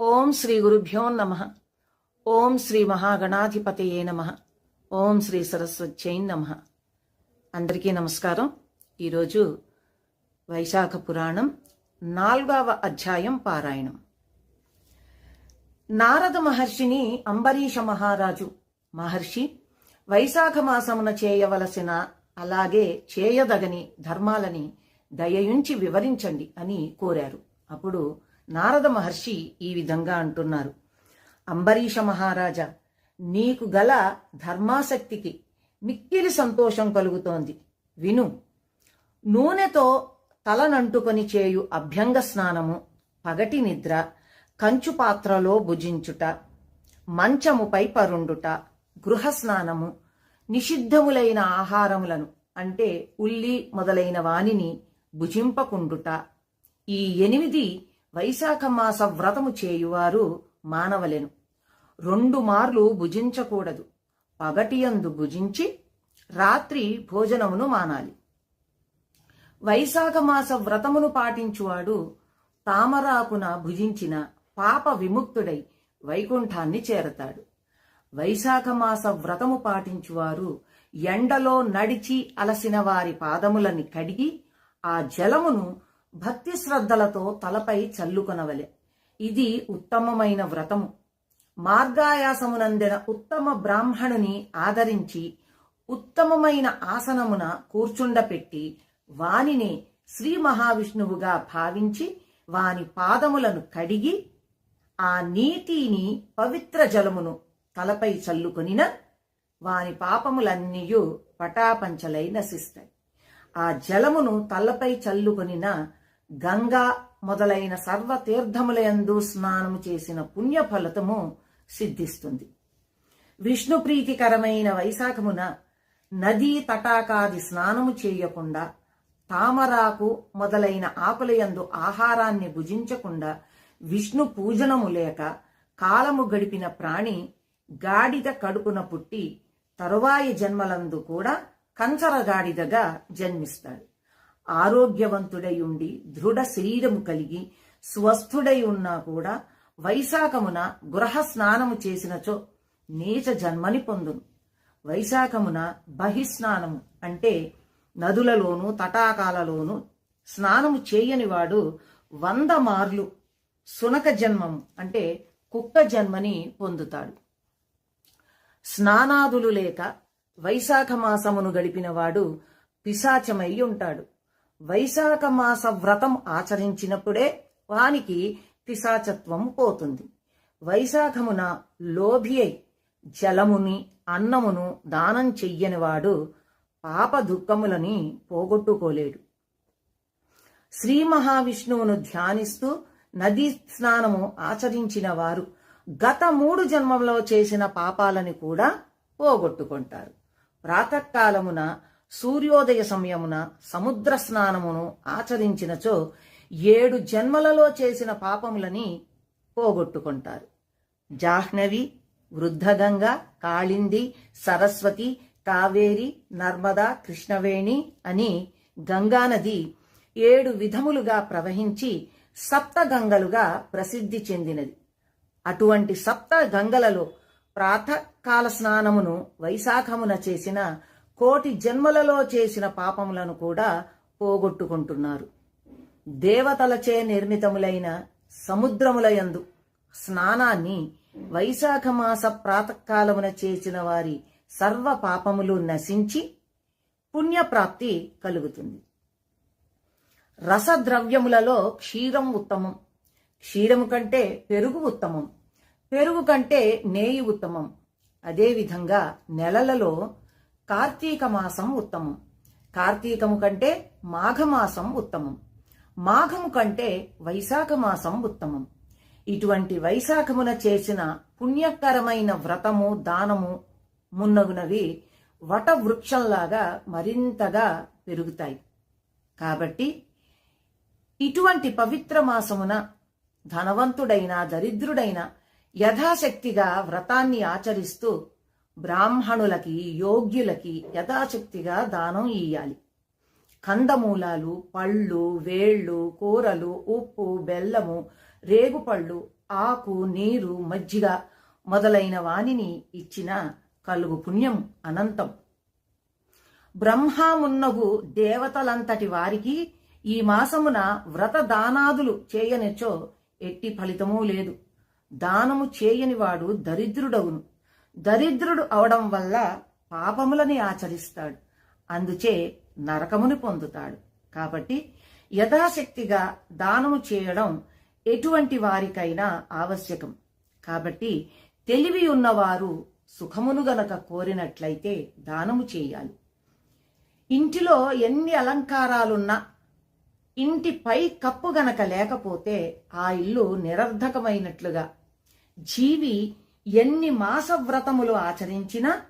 ఓం శ్రీ గురుభ్యో నమ. ఓం శ్రీ మహాగణాధిపతయే నమ. ఓం శ్రీ సరస్వత్యై నమ. అందరికీ నమస్కారం. ఈరోజు వైశాఖ పురాణం నాల్గవ అధ్యాయం పారాయణం. నారద మహర్షిని అంబరీష మహారాజు మహర్షి వైశాఖ మాసమున చేయవలసిన అలాగే చేయదగని ధర్మాలని దయయుంచి వివరించండి అని కోరారు. అప్పుడు నారద మహర్షి ఈ విధంగా అంటున్నారు. అంబరీష మహారాజా నీకు గల ధర్మాసక్తికి మిక్కిలి సంతోషం కలుగుతోంది. విను. నూనెతో తలనంటుకొని చేయు అభ్యంగ స్నానము పగటి నిద్ర కంచు పాత్రలో భుజించుట మంచముపై పరుండుట గృహ స్నానము నిషిద్ధములైన ఆహారములను అంటే ఉల్లి మొదలైన వానిని భుజింపకుండుట ఈ ఎనిమిది వైశాఖ మాస వ్రతము చేయువారు మానవలెను. రెండు మార్లు భుజించకూడదు. పగటియందు భుజించి రాత్రి భోజనమును మానాలి. వైశాఖ మాస వ్రతమును పాటించువాడు తామరాకున భుజించిన పాప విముక్తుడై వైకుంఠాన్ని చేరతాడు. వైశాఖ మాస వ్రతము పాటించువారు ఎండలో నడిచి అలసిన వారి పాదములని కడిగి ఆ జలమును భక్తి శ్రద్ధలతో తలపై చల్లుకొనవలె. ఇది ఉత్తమమైన వ్రతము. మార్గాయాసమునందిన ఉత్తమ బ్రాహ్మణుని ఆదరించి ఉత్తమమైన ఆసనమున కూర్చుండపెట్టి వానిని శ్రీ మహావిష్ణువుగా భావించి వాని పాదములను కడిగి ఆ నీటిని పవిత్ర జలమును తలపై చల్లుకొనిన వాని పాపములన్నీయు పటాపంచలై నశిస్తాయి. ఆ జలమును తలపై చల్లుకొనిన గంగా మొదలైన సర్వ తీర్థములయందు స్నానము చేసిన పుణ్య ఫలితము సిద్ధిస్తుంది. విష్ణు ప్రీతికరమైన వైశాఖమున నదీ తటాకాది స్నానము చేయకుండా తామరాకు మొదలైన ఆకులయందు ఆహారాన్ని భుజించకుండా విష్ణు పూజనము లేక కాలము గడిపిన ప్రాణి గాడిద కడుపున పుట్టి తరువాయి జన్మలందు కూడా కంచరగాడిదగా జన్మిస్తాడు. ఆరోగ్యవంతుడై ఉండి దృఢ శరీరము కలిగి స్వస్థుడై ఉన్నా కూడా వైశాఖమున గృహ స్నానము చేసినచో నీచ జన్మని పొందును. వైశాఖమున బహిస్నానము అంటే నదులలోను తటాకాలలోను స్నానము చేయనివాడు వంద మార్లు సునక జన్మము అంటే కుక్క జన్మని పొందుతాడు. స్నానాదులు లేక వైశాఖ మాసమును గడిపినవాడు పిశాచమై ఉంటాడు వైశాఖ మాస వ్రతం ఆచరించినప్పుడే వానికి పిశాచత్వం పోతుంది. వైశాఖమున లోభి అయి జలముని అన్నమును దానం చెయ్యనివాడు పాప దుఃఖములని పోగొట్టుకోలేడు. శ్రీ మహావిష్ణువును ధ్యానిస్తూ నదీ స్నానము ఆచరించిన వారు గత మూడు జన్మలో చేసిన పాపాలని కూడా పోగొట్టుకుంటారు. ప్రాతకాలమున సూర్యోదయ సమయమున సముద్ర స్నానమును ఆచరించినచో ఏడు జన్మలలో చేసిన పాపములని పోగొట్టుకుంటారు. జాహ్నవి వృద్ధగంగ కాళింది సరస్వతి కావేరి నర్మదా కృష్ణవేణి అని గంగానది ఏడు విధములుగా ప్రవహించి సప్త గంగలుగా ప్రసిద్ధి చెందినది. అటువంటి సప్త గంగలలో ప్రాతకాల స్నానమును వైశాఖమున చేసిన కోటి జన్మలలో చేసిన పాపములను కూడా పోగొట్టుకుంటున్నారు. దేవతలచే నిర్మితములైన సముద్రములయందు స్నానాన్ని వైశాఖ మాస ప్రాతకాలమున చేసిన వారి సర్వ పాపములు నశించి పుణ్యప్రాప్తి కలుగుతుంది. రసద్రవ్యములలో క్షీరం ఉత్తమం. క్షీరము కంటే పెరుగు ఉత్తమం. పెరుగు కంటే నేయి ఉత్తమం. అదేవిధంగా నెలలలో కార్తీక మాసం ఉత్తమం. కార్తీకము కంటే మాఘమాసం ఉత్తమం. మాఘము కంటే వైశాఖ మాసం ఉత్తమం. ఇటువంటి వైశాఖమున చేసిన పుణ్యకరమైన వ్రతము దానము మున్నగునవి వట వృక్షంలాగా మరింతగా పెరుగుతాయి. కాబట్టి ఇటువంటి పవిత్ర మాసమున ధనవంతుడైన దరిద్రుడైన యథాశక్తిగా వ్రతాన్ని ఆచరిస్తూ బ్రాహ్మణులకి యోగ్యులకి యథాశక్తిగా దానం ఇయ్యాలి. కందమూలాలు పళ్ళు వేళ్ళు కూరలు ఉప్పు బెల్లము రేగుపళ్ళు ఆకు నీరు మజ్జిగ మొదలైన వానిని ఇచ్చిన కలుగు పుణ్యం అనంతం. బ్రహ్మామున్నగు దేవతలంతటి వారికి ఈ మాసమున వ్రత దానాదులు చేయనిచో ఎట్టి ఫలితమూ లేదు. దానము చేయనివాడు దరిద్రుడవును. దరిద్రుడు అవడం వల్ల పాపములని ఆచరిస్తాడు. అందుచే నరకముని పొందుతాడు. కాబట్టి యథాశక్తిగా దానము చేయడం ఎటువంటి వారికైనా ఆవశ్యకం. కాబట్టి తెలివి ఉన్నవారు సుఖమును గనక కోరినట్లయితే దానము చేయాలి. ఇంటిలో ఎన్ని అలంకారాలున్నా ఇంటి పై కప్పు గనక లేకపోతే ఆ ఇల్లు నిరర్ధకమైనట్లుగా జీవి ఎన్ని మాస వ్రతములు ఆచరించినా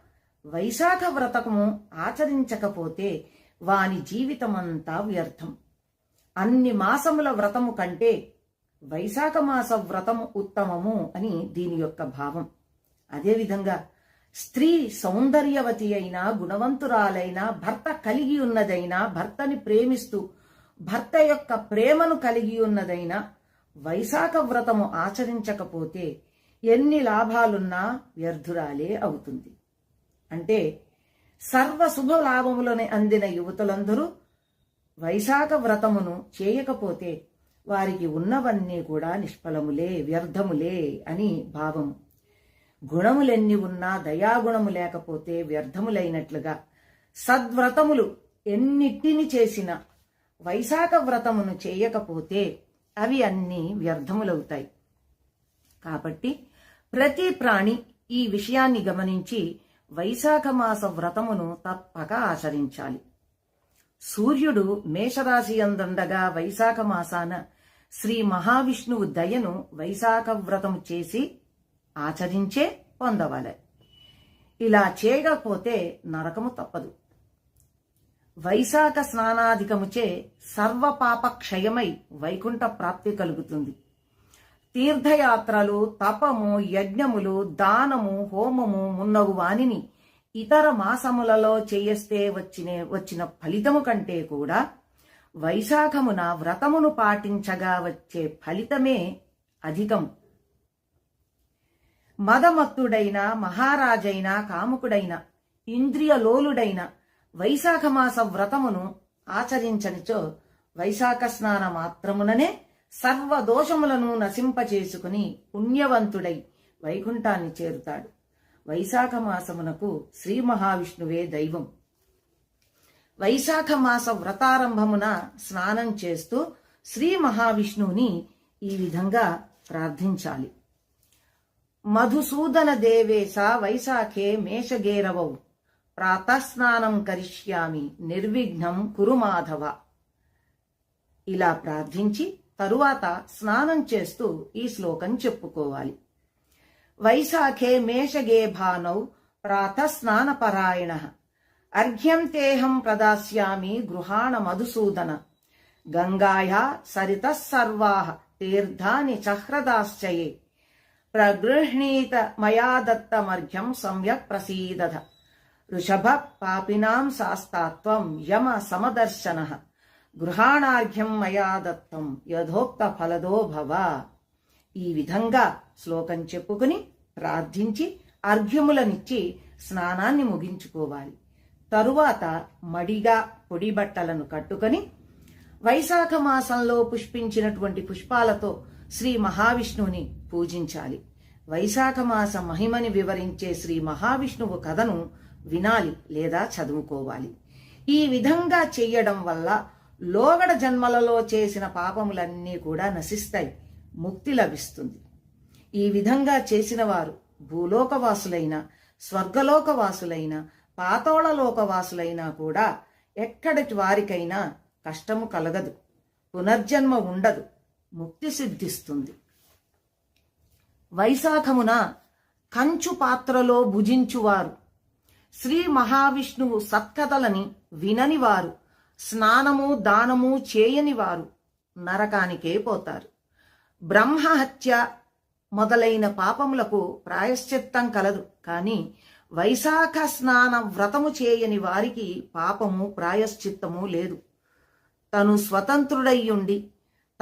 వైశాఖ వ్రతము ఆచరించకపోతే వాని జీవితమంతా వ్యర్థం. అన్ని మాసముల వ్రతము కంటే వైశాఖ మాస వ్రతము ఉత్తమము అని దీని యొక్క భావం. అదేవిధంగా స్త్రీ సౌందర్యవతి అయినా గుణవంతురాలైనా భర్త కలిగి ఉన్నదైనా భర్తని ప్రేమిస్తూ భర్త యొక్క ప్రేమను కలిగి ఉన్నదైనా వైశాఖ వ్రతము ఆచరించకపోతే ఎన్ని లాభాలున్నా వ్యర్థురాలే అవుతుంది. అంటే సర్వ శుభ లాభములని అందిన యువతులందరూ వైశాఖ వ్రతమును చేయకపోతే వారికి ఉన్నవన్నీ కూడా నిష్ఫలములే వ్యర్థములే అని భావము. గుణములెన్ని ఉన్నా దయాగుణము లేకపోతే వ్యర్థములైనట్లుగా సద్వ్రతములు ఎన్నిటిని చేసినా వైశాఖ వ్రతమును చేయకపోతే అవి అన్నీ వ్యర్థములవుతాయి. కాబట్టి ప్రతి ప్రాణి ఈ విషయాన్ని గమనించి వైశాఖ మాస వ్రతమును తప్పక ఆచరించాలి. సూర్యుడు మేషరాశి అందుండగా వైశాఖ మాసాన శ్రీ మహావిష్ణువు దయను వైశాఖ వ్రతము చేసి ఆచరించే పొందవాలి. ఇలా చేయకపోతే నరకము తప్పదు. వైశాఖ స్నానాధికముచే సర్వపాప క్షయమై వైకుంఠ ప్రాప్తి కలుగుతుంది. తీర్థయాత్రలు తపము యజ్ఞములు దానము హోమము మున్నగు వానిని ఇతర మాసములలో చేయిస్తే వచ్చిన వచ్చిన ఫలితము కంటే కూడా వైశాఖమున వ్రతమును పాటించగా వచ్చే ఫలితమే అధికం. మదమత్తుడైన మహారాజైన కాముకుడైన ఇంద్రియలోలుడైన వైశాఖ మాస వ్రతమును ఆచరించనిచో వైశాఖ స్నాన మాత్రముననే సర్వ దోషములను నశింపచేసుకుని పుణ్యవంతుడై వైకుంఠాన్ని చేరుతాడు. వైశాఖ మాసమునకు శ్రీ మహావిష్ణువే దైవం. వైశాఖ మాస వ్రతారంభమున స్నానం చేస్తూ శ్రీ మహావిష్ణువుని ఈ విధంగా ప్రార్థించాలి. మధుసూదన దేవేశ వైశాఖే మేషగేరవౌ. ప్రాతస్నానం కరిష్యామి నిర్విఘ్నం కురుమాధవ ఇలా ప్రార్థించి తరువాత స్నానం చేస్తూ ఈ శ్లోకం చెప్పుకోవాలి. వైశాఖే మేషగే భానౌ ప్రాత ప్రాతస్నానపరాయణ. అర్ఘ్యం తేహం ప్రదాస్యామి గృహాణ మధుసూదన. గంగాయా సరిత సర్వా తీర్థాని చహ్రదాశ్చయే ప్రగృహ్ణీత మయా దత్తమర్ఘ్యం సమ్యక్ ప్రసీదధ. ఋషభ పాపినాం శాస్తాత్వం యమ సమదర్శన. గృహాణార్ఘ్యం మయా దత్తం యథోక్త ఫలదో భవ. ఈ విధంగా శ్లోకం చెప్పుకుని ప్రార్థించి అర్ఘ్యములనిచ్చి స్నానాన్ని ముగించుకోవాలి. తరువాత మడిగా పొడి బట్టలను కట్టుకొని వైశాఖ మాసంలో పుష్పించినటువంటి పుష్పాలతో శ్రీ మహావిష్ణువుని పూజించాలి. వైశాఖ మాస మహిమని వివరించే శ్రీ మహావిష్ణువు కథను వినాలి లేదా చదువుకోవాలి. ఈ విధంగా చెయ్యడం వల్ల లోగడ జన్మలలో చేసిన పాపములన్నీ కూడా నశిస్తాయి. ముక్తి లభిస్తుంది. ఈ విధంగా చేసిన వారు భూలోకవాసులైన స్వర్గలోకవాసులైన పాతోళలోకవాసులైనా కూడా ఎక్కడి వారికైనా కష్టము కలగదు. పునర్జన్మ ఉండదు. ముక్తి సిద్ధిస్తుంది. వైశాఖమున కంచు పాత్రలో భుజించువారు. శ్రీ మహావిష్ణువు సత్కథలని వినని వారు. స్నానము దానము చేయని వారు నరకానికే పోతారు. బ్రహ్మహత్య మొదలైన పాపములకు ప్రాయశ్చిత్తం కలదు. కానీ వైశాఖ స్నాన వ్రతము చేయని వారికి పాపము ప్రాయశ్చిత్తము లేదు. తను స్వతంత్రుడై ఉండి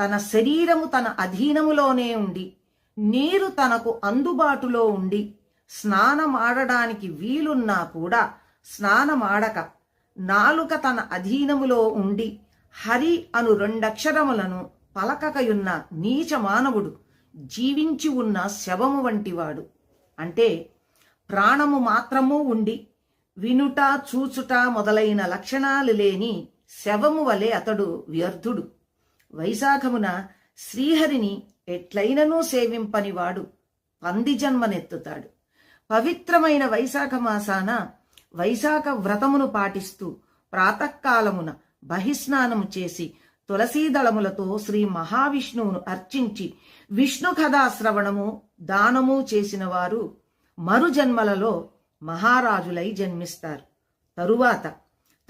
తన శరీరము తన అధీనములోనే ఉండి నీరు తనకు అందుబాటులో ఉండి స్నానమాడడానికి వీలున్నా కూడా స్నానమాడక. నాలుక తన అధీనములో ఉండి హరి అను రెండక్షరములను పలకకయున్న నీచ మానవుడు జీవించి ఉన్న శవము వంటివాడు. అంటే ప్రాణము మాత్రము ఉండి వినుట చూచుట మొదలైన లక్షణాలు లేని శవము వలె అతడు వ్యర్థుడు. వైశాఖమున శ్రీహరిని ఎట్లైననూ సేవింపనివాడు పంది జన్మనెత్తుతాడు. పవిత్రమైన వైశాఖ మాసాన వైశాఖ వ్రతమును పాటిస్తూ ప్రాతకాలమున బహిస్నానము చేసి తులసీదళములతో శ్రీ మహావిష్ణువును అర్చించి విష్ణు కథాశ్రవణము దానము చేసిన వారు మరు జన్మలలో మహారాజులై జన్మిస్తారు. తరువాత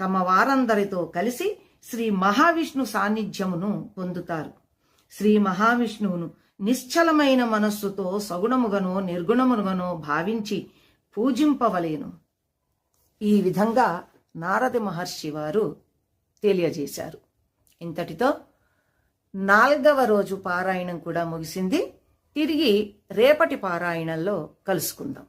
తమ వారందరితో కలిసి శ్రీ మహావిష్ణు సాన్నిధ్యమును పొందుతారు. శ్రీ మహావిష్ణువును నిశ్చలమైన మనస్సుతో సగుణముగనో నిర్గుణమునుగనో భావించి పూజింపవలేను. ఈ విధంగా నారద మహర్షి వారు తెలియజేశారు. ఇంతటితో నాలుగవ రోజు పారాయణం కూడా ముగిసింది. తిరిగి రేపటి పారాయణంలో కలుసుకుందాం.